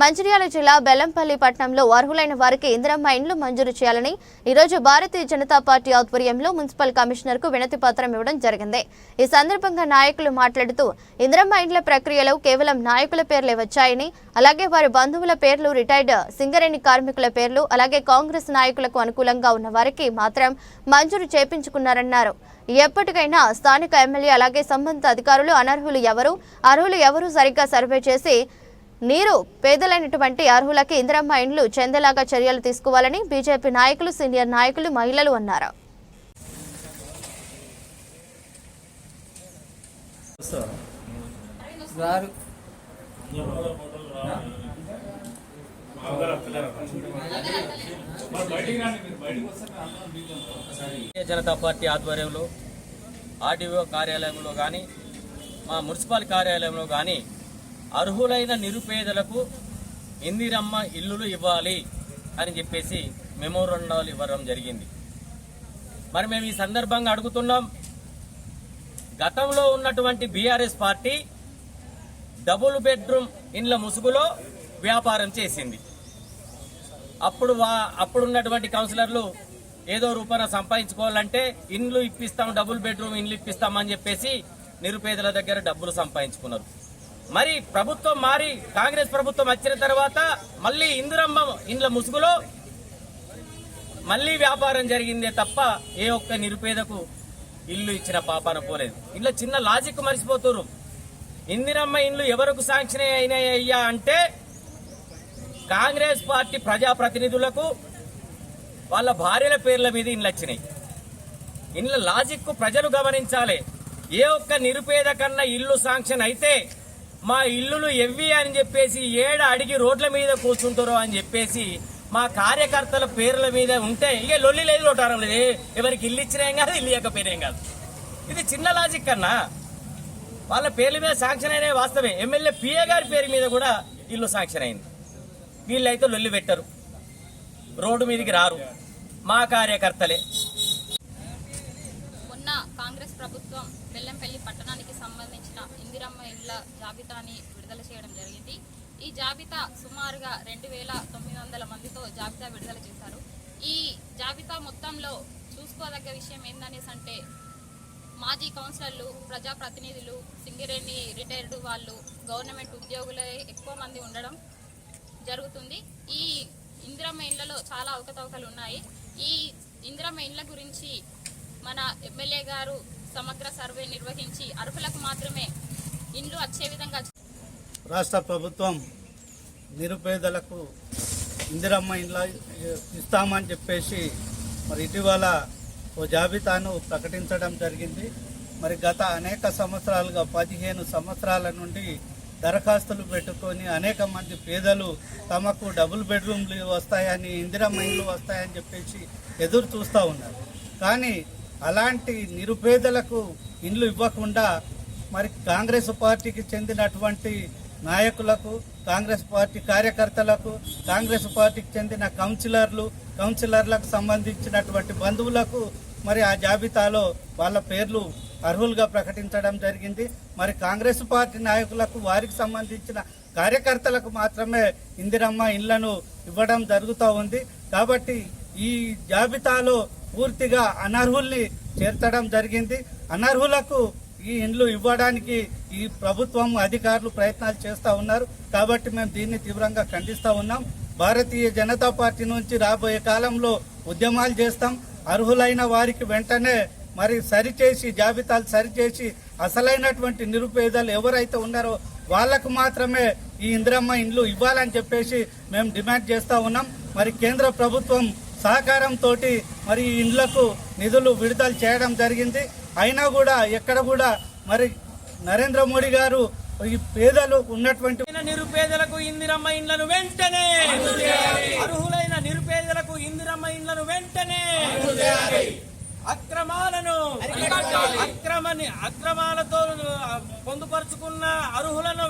Mancherial జిల్లా బెల్లంపల్లి పట్టణంలో అర్హులైన వారికి ఇందిరమ్మ ఇండ్లు మంజూరు చేయాలని ఈరోజు భారతీయ జనతా పార్టీ ఆధ్వర్యంలో మున్సిపల్ కమిషనర్కు వినతి పత్రం ఇవ్వడం జరిగింది. ఈ సందర్భంగా నాయకులు మాట్లాడుతూ ఇందిరమ్మ ఇండ్ల ప్రక్రియలో కేవలం నాయకుల పేర్లే వచ్చాయని అలాగే వారి బంధువుల పేర్లు రిటైర్డ్ సింగరేణి కార్మికుల పేర్లు అలాగే కాంగ్రెస్ నాయకులకు అనుకూలంగా ఉన్న వారికి మాత్రం మంజూరు చేపించుకున్నారన్నారు. ఎప్పటికైనా స్థానిక ఎమ్మెల్యే అలాగే సంబంధిత అధికారులు అనర్హులు ఎవరు? అర్హులు ఎవరు? సరిగ్గా సర్వే చేసి నీరు పేదలైనటువంటి అర్హులకి ఇందిరమ్మ ఇండ్లు చెందేలాగా చర్యలు తీసుకోవాలని బీజేపీ నాయకులు సీనియర్ నాయకులు మహిళలు అన్నారు. జనతా పార్టీ ఆధ్వర్యంలో ఆర్డీఓ కార్యాలయంలో కానీ మా మున్సిపల్ కార్యాలయంలో కానీ అర్హులైన నిరుపేదలకు ఇందిరమ్మ ఇల్లులు ఇవ్వాలి అని చెప్పేసి మెమోరండాలు ఇవ్వడం జరిగింది. మరి మేము ఈ సందర్భంగా అడుగుతున్నాం గతంలో ఉన్నటువంటి బీఆర్ఎస్ పార్టీ డబుల్ బెడ్రూమ్ ఇండ్ల ముసుగులో వ్యాపారం చేసింది. అప్పుడు వా అప్పుడున్నటువంటి కౌన్సిలర్లు ఏదో రూపాన సంపాదించుకోవాలంటే ఇండ్లు ఇప్పిస్తాం డబుల్ బెడ్రూమ్ ఇండ్లు ఇప్పిస్తామని చెప్పేసి నిరుపేదల దగ్గర డబ్బులు సంపాదించుకున్నారు. మరి ప్రభుత్వం మారి కాంగ్రెస్ ప్రభుత్వం వచ్చిన తర్వాత మళ్ళీ ఇందిరమ్మ ఇండ్ల ముసుగులో మళ్ళీ వ్యాపారం జరిగిందే తప్ప ఏ ఒక్క నిరుపేదకు ఇల్లు ఇచ్చిన పాపాన పోలేదు. ఇంట్లో చిన్న లాజిక్ మర్చిపోతున్నారు ఇందిరమ్మ ఇండ్లు ఎవరికి శాంక్షన్ అయినాయ్యా అంటే కాంగ్రెస్ పార్టీ ప్రజాప్రతినిధులకు వాళ్ళ భార్యల పేర్ల మీద ఇండ్లు వచ్చినాయి. ఇండ్ల లాజిక్ ప్రజలు గమనించాలి. ఏ ఒక్క నిరుపేద కన్నా ఇల్లు శాంక్షన్ అయితే మా ఇల్లులు ఎవ్వి అని చెప్పేసి ఏడ అడిగి రోడ్ల మీద కూర్చుంటారో అని చెప్పేసి మా కార్యకర్తల పేర్ల మీద ఉంటే ఇక లొల్లి లేదు లోటారం లేదు. ఎవరికి ఇల్లు ఇచ్చినేం కాదు ఇల్లు ఇవ్వకపోయినేం కాదు. ఇది చిన్న లాజిక్ కన్నా వాళ్ళ పేర్ల మీద శాంక్షన్ అయిన వాస్తవే ఎమ్మెల్యే పిఏ గారి పేరు మీద కూడా ఇల్లు శాంక్షన్ అయింది. వీళ్ళైతే లొల్లి పెట్టరు. రోడ్డు మీదకి రారు. మా కార్యకర్తలే. ప్రభుత్వం బెల్లంపల్లి పట్టణానికి సంబంధించిన ఇందిరమ్మ ఇళ్ళ జాబితాని విడుదల చేయడం జరిగింది. ఈ జాబితా సుమారుగా రెండు వేల తొమ్మిది వందల మందితో జాబితా విడుదల చేశారు. ఈ జాబితా మొత్తంలో చూసుకోదగ్గ విషయం ఏందనేసి అంటే మాజీ కౌన్సిలర్లు ప్రజాప్రతినిధులు సింగిరెడ్డి రిటైర్డ్ వాళ్ళు గవర్నమెంట్ ఉద్యోగులే ఎక్కువ మంది ఉండడం జరుగుతుంది. ఈ ఇందిరమ్మ ఇండ్లలో చాలా అవకతవకలు ఉన్నాయి. ఈ ఇందిరమ్మ ఇండ్ల గురించి మన ఎమ్మెల్యే గారు సమగ్ర సర్వే నిర్వహించి అర్హులకు మాత్రమే ఇండ్లు వచ్చే విధంగా రాష్ట్ర ప్రభుత్వం నిరుపేదలకు ఇందిరమ్మ ఇండ్ల ఇస్తామని చెప్పేసి మరి ఇటీవల ఓ జాబితాను ప్రకటించడం జరిగింది. మరి గత అనేక సంవత్సరాలుగా పదిహేను సంవత్సరాల నుండి దరఖాస్తులు పెట్టుకొని అనేక మంది పేదలు తమకు డబుల్ బెడ్రూమ్లు వస్తాయని ఇందిరమ్మ ఇండ్లు వస్తాయని చెప్పేసి ఎదురు చూస్తూ ఉన్నారు. కానీ అలాంటి నిరుపేదలకు ఇండ్లు ఇవ్వకుండా మరి కాంగ్రెస్ పార్టీకి చెందినటువంటి నాయకులకు కాంగ్రెస్ పార్టీ కార్యకర్తలకు కాంగ్రెస్ పార్టీకి చెందిన కౌన్సిలర్లు కౌన్సిలర్లకు సంబంధించినటువంటి బంధువులకు మరి ఆ జాబితాలో వాళ్ళ పేర్లు అర్హులుగా ప్రకటించడం జరిగింది. మరి కాంగ్రెస్ పార్టీ నాయకులకు వారికి సంబంధించిన కార్యకర్తలకు మాత్రమే ఇందిరమ్మ ఇళ్ళను ఇవ్వడం జరుగుతూ ఉంది. కాబట్టి ఈ జాబితాలో పూర్తిగా అనర్హుల్ని చేర్చడం జరిగింది. అనర్హులకు ఈ ఇండ్లు ఇవ్వడానికి ఈ ప్రభుత్వం అధికారులు ప్రయత్నాలు చేస్తూ ఉన్నారు. కాబట్టి మేము దీన్ని తీవ్రంగా ఖండిస్తూ ఉన్నాం. భారతీయ జనతా పార్టీ నుంచి రాబోయే కాలంలో ఉద్యమాలు చేస్తాం. అర్హులైన వారికి వెంటనే మరి సరిచేసి జాబితాలు సరిచేసి అసలైనటువంటి నిరుపేదలు ఎవరైతే ఉన్నారో వాళ్ళకు మాత్రమే ఈ ఇందిరమ్మ ఇండ్లు ఇవ్వాలని చెప్పేసి మేము డిమాండ్ చేస్తూ ఉన్నాం. మరి కేంద్ర ప్రభుత్వం సహకారంతో మరి ఇండ్లకు నిధులు విడుదల చేయడం జరిగింది. అయినా కూడా ఎక్కడ కూడా మరి నరేంద్ర మోడీ గారు ఈ పేదలు ఉన్నటువంటి నిరుపేదలకు ఇందిరమ్మ ఇండ్లను వెంటనే! అర్హులైన నిరుపేదలకు ఇందిరమ్మ ఇండ్లను వెంటనే! అక్రమాలను అక్రమని అక్రమాలతో పొందుపరుచుకున్న అర్హులను